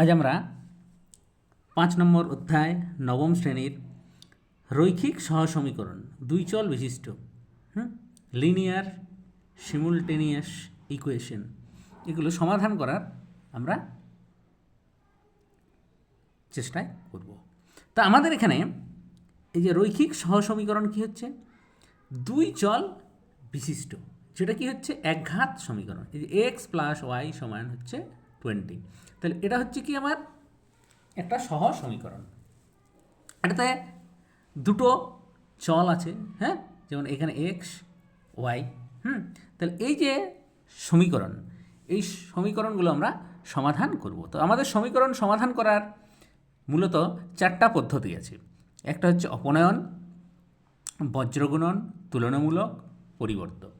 আজ আমরা পাঁচ নম্বর অধ্যায় নবম শ্রেণির রৈখিক সহসমীকরণ, দুই চল বিশিষ্ট, হুম? লিনিয়ার সিমুলটেনিয়াস ইকুয়েশন এগুলো সমাধান করার আমরা চেষ্টায় করব। তা আমাদের এখানে এই যে রৈখিক সহসমীকরণ কি হচ্ছে? দুই চল বিশিষ্ট, যেটা কি হচ্ছে? একঘাত সমীকরণ, এই যে এক্স প্লাস ওয়াই সমান হচ্ছে টোয়েন্টি তাহলে এটা হচ্ছে কি আমার? একটা সহজ সমীকরণ। এটাতে দুটো চল আছে হ্যাঁ? যেমন এখানে এক্স ওয়াই হুম? তাহলে এই যে সমীকরণ, এই সমীকরণগুলো আমরা সমাধান করব। তো আমাদের সমীকরণ সমাধান করার মূলত চারটা পদ্ধতি আছে। একটা হচ্ছে অপনয়ন, বজ্রগুণন, তুলনামূলক পরিবর্তন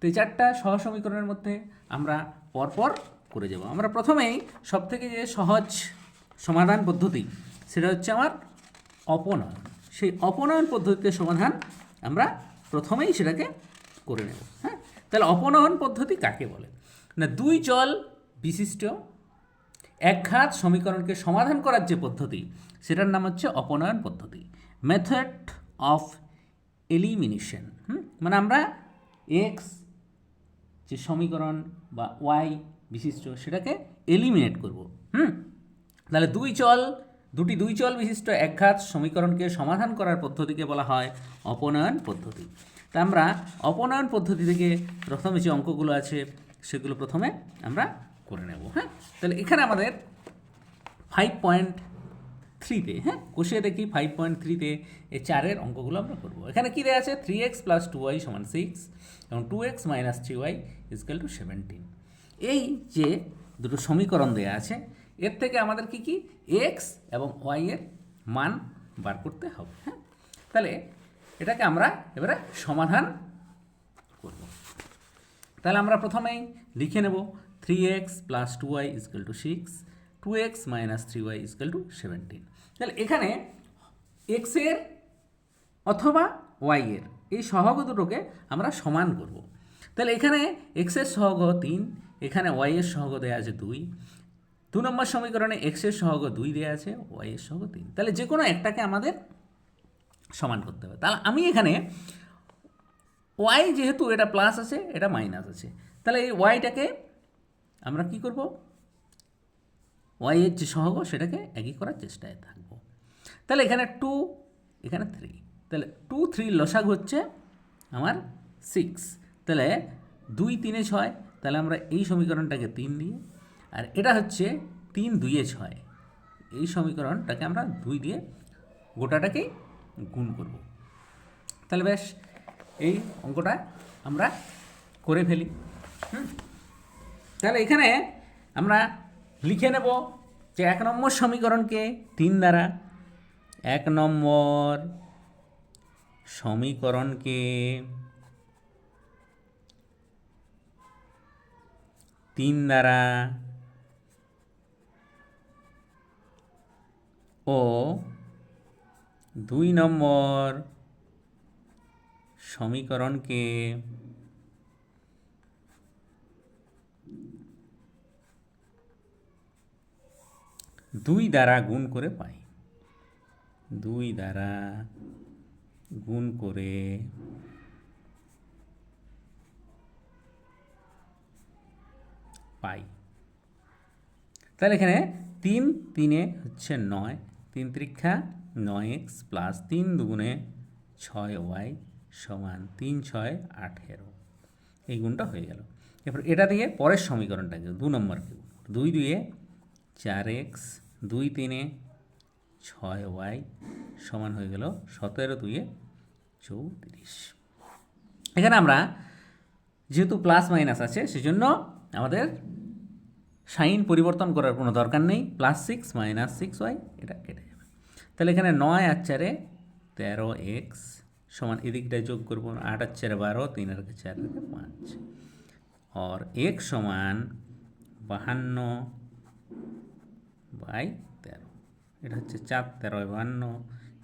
তো এই চারটা সহসমীকরণের মধ্যে আমরা পরপর করে যাব। আমরা প্রথমেই সবথেকে যে সহজ সমাধান পদ্ধতি, সেটা হচ্ছে আমার অপনয়ন। সেই অপনয়ন পদ্ধতিতে সমাধান আমরা প্রথমেই সেটাকে করে নেব হ্যাঁ? তাহলে অপনয়ন পদ্ধতি কাকে বলে? না, দুই চল বিশিষ্ট একঘাত সমীকরণকে সমাধান করার যে পদ্ধতি, সেটার নাম হচ্ছে অপনয়ন পদ্ধতি। মেথড অফ এলিমিনেশন মানে আমরা এক্স যে সমীকরণ বা ওয়াই বিশিষ্ট, সেটাকে এলিমিনেট করব। হুম? তাহলে দুই চল, দুটি দুই চল বিশিষ্ট একঘাত সমীকরণকে সমাধান করার পদ্ধতিকে বলা হয় অপনয়ন পদ্ধতি। তা আমরা অপনয়ন পদ্ধতি থেকে প্রথমে যে অঙ্কগুলো আছে, সেগুলো প্রথমে আমরা করে নেব হ্যাঁ? তাহলে এখানে আমাদের ফাইভ পয়েন্ট থ্রিতে হ্যাঁ? কষিয়ে দেখি ফাইভ পয়েন্ট থ্রিতে এই চারের অঙ্কগুলো আমরা করব। এখানে কী দেওয়া আছে? Three X plus two Y সমান সিক্স এবং two X minus three Y equal to seventeen এই যে দুটো সমীকরণ দেওয়া আছে, এর থেকে আমাদের কি কি? এক্স এবং ওয়াই এর মান বার করতে হবে হ্যাঁ? তাহলে এটাকে আমরা এবারে সমাধান করব। তাহলে আমরা প্রথমেই লিখে নেব three X plus two Y equal to six two X minus three Y equal to seventeen তাহলে এখানে এক্সের অথবা ওয়াই এর এই সহগ দুটোকে আমরা সমান করব। তাহলে এখানে এক্সের সহগ তিন এখানে ওয়াই এর সহগ দেওয়া আছে দুই। দু নম্বর সমীকরণে এক্সের সহগ দুই দেওয়া আছে ওয়াই এর সহগ তিন। তাহলে যে কোনো একটাকে আমাদের সমান করতে হবে। তাহলে আমি এখানে ওয়াই যেহেতু এটা প্লাস আছে, এটা মাইনাস আছে। তাহলে এই ওয়াইটাকে আমরা কি করব? ওয়াই এর যে সহগ, সেটাকে একই করার চেষ্টায় থাকব। তাহলে এখানে টু এখানে থ্রি তাহলে টু থ্রি লসাগ হচ্ছে আমার সিক্স তাহলে দুই, তিনে ছয় তাহলে আমরা এই সমীকরণটাকে তিন দিয়ে, আর এটা হচ্ছে তিন দুইয়ে ছয়। এই সমীকরণটাকে আমরা দুই দিয়ে গোটাটাকেই গুণ করব। তাহলে বেশ এই অঙ্কটা আমরা করে ফেলি। হুম? তাহলে এখানে আমরা লিখে নেব যে এক নম্বর সমীকরণকে তিন দ্বারা, এক নম্বর সমীকরণকে তিন দ্বারা ও দুই নম্বর সমীকরণকে দুই দ্বারা গুণ করে পাই। দুই দ্বারা গুণ করে পাই। তাহলে এখানে তিন তিনে হচ্ছে নয়, তিন ত্রিক্ষা নয় এক্স প্লাস তিন দুগুণে ছয় ওয়াই সমান তিন ছয় আঠেরো। এই গুণটা হয়ে গেল। এরপর এটা দিয়ে পরের সমীকরণটাকে দু নম্বরকে দুই দুয়ে চার এক্স দুই তিনে ছয় ওয়াই সমান হয়ে গেল সতেরো দুয়ে চৌত্রিশ। এখানে আমরা যেহেতু প্লাস মাইনাস আছে, সেজন্য আমাদের সাইন পরিবর্তন করার কোনো দরকার নেই plus six minus six Y এটা কেটে যাবে তাহলে এখানে নয় আর চারে তেরো এক্স সমান এদিকটায় যোগ করবো আট আর চারে বারো তিন আর চার থেকে পাঁচ और एक সমান বাহান্ন বাই তেরো এটা হচ্ছে চার তেরো বাহান্ন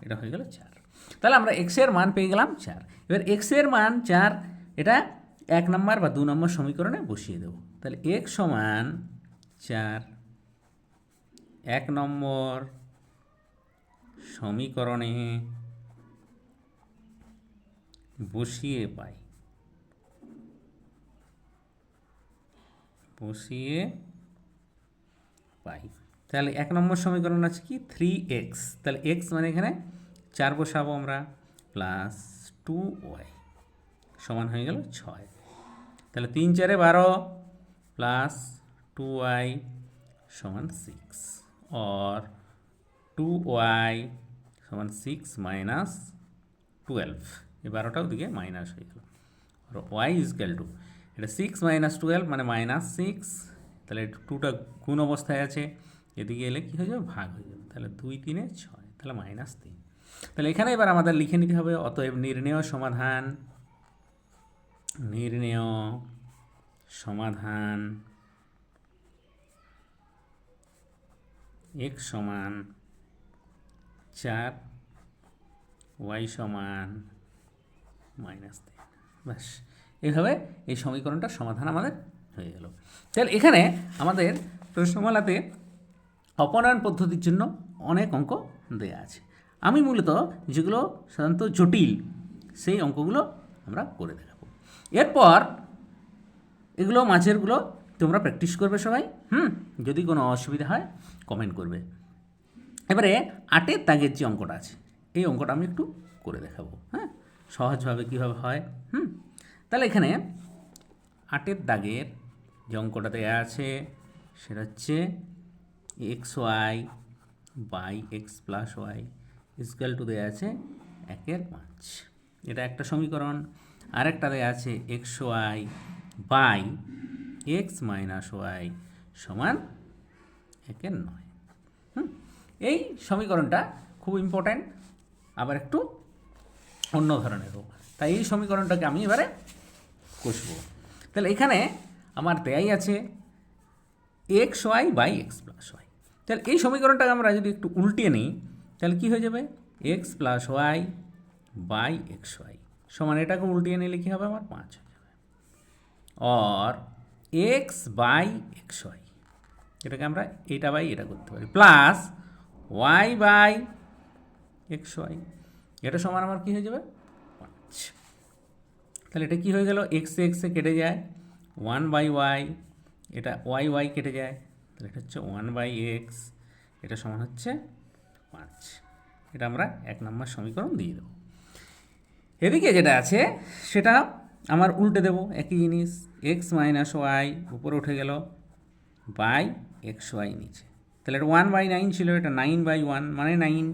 এটা হয়ে গেল চার তাহলে আমরা এক্সের মান পেয়ে গেলাম চার এবার এক্সের মান চার এটা এক নম্বর বা দু নম্বর সমীকরণে বসিয়ে দেবো তাহলে এক সমান চার। এক নম্বর সমীকরণে বসিয়ে পাই। বসিয়ে পাই। তাহলে এক নম্বর সমীকরণ আছে কি? থ্রি এক্স তাহলে এক্স মানে এখানে চার বসাবো আমরা প্লাস টু ওয়াই সমান হয়ে গেল ছয়। তাহলে তিন চারে বারো প্লাস টু ওয়াই সমান সিক্স অর টু ওয়াই সমান সিক্স মাইনাস টুয়েলভ এই বারোটা ওদিকে মাইনাস হয়ে গেল। আর ওয়াই ইজক্যাল টু এটা সিক্স মাইনাস টুয়েলভ মানে মাইনাস সিক্স তাহলে টুটা গুণ অবস্থায় আছে। এদিকে এলে কী হয়ে যাবে? ভাগ হয়ে যাবে। তাহলে দুই তিনে ছয়, তাহলে মাইনাস তিন। তাহলে এখানে এবার আমাদের লিখে নিতে হবে, অতএব নির্ণেয় সমাধান নির্ণেয় সমাধান x সমান চার, ওয়াই সমান মাইনাস তিন। ব্যাস, এইভাবে এই সমীকরণটার সমাধান আমাদের হয়ে গেল। তাহলে এখানে আমাদের প্রশ্নমালাতে অপনয়ন পদ্ধতির জন্য অনেক অঙ্ক দেয়া আছে। আমি মূলত যেগুলো সাধারণত জটিল, সেই অঙ্কগুলো আমরা করে দেখাবো। এরপর এগুলো, মাঝেরগুলো তোমরা প্র্যাকটিস করবে সবাই, হুম? যদি কোনো অসুবিধা হয় কমেন্ট করবে। এবারে আটের দাগের যে অঙ্কটা আছে, এই অঙ্কটা আমি একটু করে দেখাবো হ্যাঁ? সহজভাবে কীভাবে হয়, হুম? তাহলে এখানে আটের দাগের যে অঙ্কটা দেওয়া আছে, সেটা হচ্ছে X Y by X plus Y equal to দেওয়া আছে একের পাঁচ। এটা একটা সমীকরণ আরেকটা দেওয়া আছে X Y by X minus Y সমান একের নয়। হুম, এই সমীকরণটা খুব ইম্পর্ট্যান্ট আবার একটু অন্য ধরনেরও তাই এই সমীকরণটাকে আমি এবারে কষবো। তাহলে এখানে আমার দেয়াই আছে X Y by X plus Y. তাহলে এই সমীকরণটাকে আমরা যদি একটু উল্টিয়ে নিই, তাহলে কী হয়ে যাবে? X plus Y by X Y. সমান এটাকে উল্টিয়ে নিলে কী হবে? আমার পাঁচ হয়ে যাবে। Or X by X Y. এটাকে আমরা এটা বাই এটা করতে পারি। Plus Y by X Y. এটা সমান আমার কী হয়ে যাবে? পাঁচ। তাহলে এটা কী হয়ে গেল? এক্স এক্সে কেটে যায়। ওয়ান বাই ওয়াই, এটা ওয়াই ওয়াই কেটে যায়। তাহলে এটা হচ্ছে ওয়ান বাই এক্স, এটা সমান হচ্ছে পাঁচ। এটা আমরা এক নম্বর সমীকরণ দিয়ে দেবো। এদিকে যেটা আছে, সেটা আমার উল্টে দেবো। একই জিনিস। এক্স মাইনাস ওয়াই উপরে উঠে গেল বাই এক্স ওয়াই নিচে। তাহলে এটা ওয়ান বাই নাইন ছিল, এটা নাইন বাই ওয়ান মানে nine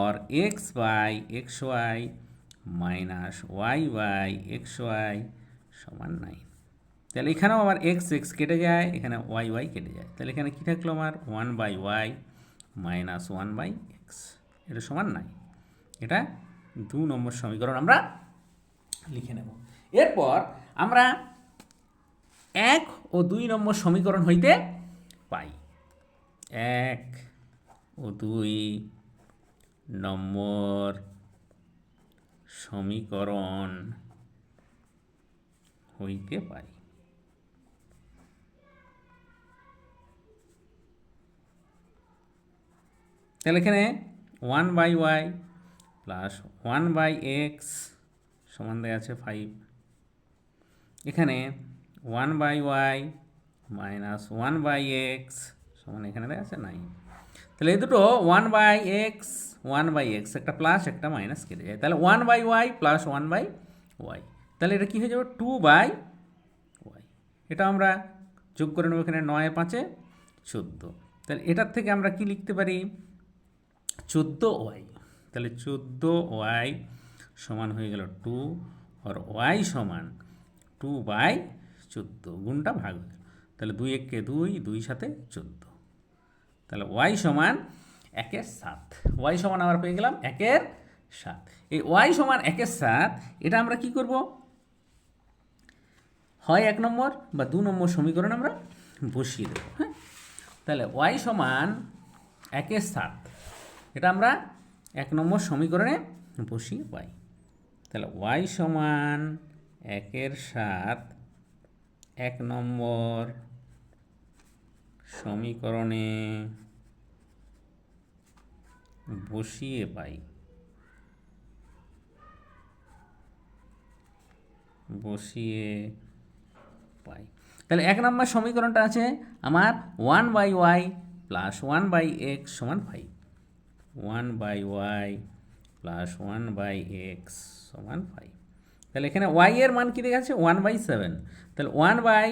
or X by X Y minus Y by X Y সমান নাইন তাহলে এখানেও আমার এক্স এক্স কেটে যায়, এখানে ওয়াই ওয়াই কেটে যায়। তাহলে এখানে কী থাকল আমার? One by Y minus one by X এটা সমান নাইন এটা দু নম্বর সমীকরণ আমরা লিখে নেব। এরপর আমরা এক ও দুই নম্বর সমীকরণ হইতে পাই। এক ও দুই নম্বর সমীকরণ হইতে পারি তাহলে এখানে one by Y plus one by X সমান দেওয়া আছে ফাইভ। এখানে one by Y minus one by X সমান এখানে দেওয়া আছে নাইন তাহলে এই দুটো one by X one by X একটা প্লাস একটা মাইনাস কেটে যায়। তাহলে one by Y plus one by Y তাহলে এটা কী হয়ে যাবে? টু বাই ওয়াই এটা আমরা যোগ করে নেব এখানে নয়, পাঁচে চোদ্দ। তাহলে এটার থেকে আমরা কি লিখতে পারি? চোদ্দ ওয়াই তাহলে চোদ্দ ওয়াই সমান হয়ে গেল টু আর ওয়াই সমান টু বাই চোদ্দ, গুণটা ভাগ হয়ে গেল। তাহলে দুই এককে দুই দুই সাথে চোদ্দ। তাহলে ওয়াই সমান একের সাত। ওয়াই সমান আমরা পেয়ে গেলাম একের সাত। এই ওয়াই সমান একের সাত, এটা আমরা কি করব? হয় এক নম্বর বা দু নম্বর সমীকরণ আমরা বসিয়ে দেবো হ্যাঁ? তাহলে ওয়াই সমান একের সাত, এটা আমরা এক নম্বর সমীকরণে বসিয়ে পাই। তাহলে ওয়াই সমান একের সাত এক নম্বর সমীকরণে বসিয়ে পাই। বসিয়ে পাই। তাহলে এক নম্বর সমীকরণটা আছে আমার one by Y plus one by X সমান five one by Y plus one by X সমান ফাইভ তাহলে এখানে ওয়াই এর মান কী দেখাচ্ছে? ওয়ান বাই সেভেন তাহলে one by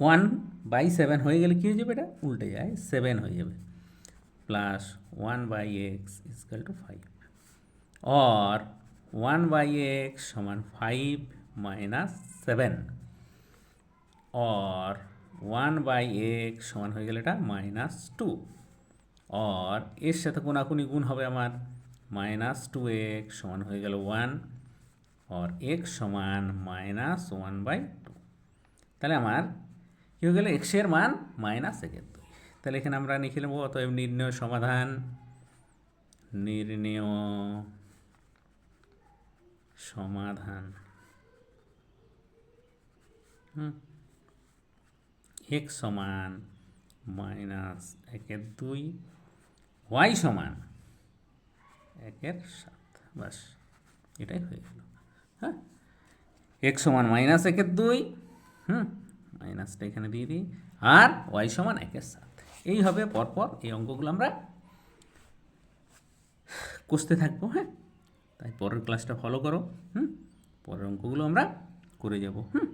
one by seven হয়ে গেলে কী হয়ে যাবে এটা? উল্টে যায়। সেভেন হয়ে যাবে। Plus one by X equal to five or one by X সমান five minus seven or one by X সমান হয়ে গেলে এটা মাইনাস টু অর এর সাথে কোনাকুনি গুণ হবে আমার। মাইনাস টু এক্স সমান হয়ে গেল ওয়ান অর এক্স সমান মাইনাস ওয়ান বাই টু তাহলে আমার কী হয়ে গেল? এক্সের মান মাইনাস একের দুই তাহলে এখানে আমরা লিখে নেব, অতএব নির্ণয় সমাধান। নির্ণয় সমাধান। হুম? এক্স সমান মাইনাস একের দুই ওয়াই সমান একের সাত। বাস এটাই হয়ে গেল। হ্যাঁ? এক সমান মাইনাস একের দুই, হুম? মাইনাসটা এখানে দিয়ে দিই। আর ওয়াই সমান একের সাত। এইভাবে পরপর এই অঙ্কগুলো আমরা কষতে থাকব হ্যাঁ? তাই পরের ক্লাসটা ফলো করো, হুম? পরের অঙ্কগুলো আমরা করে যাব, হুম?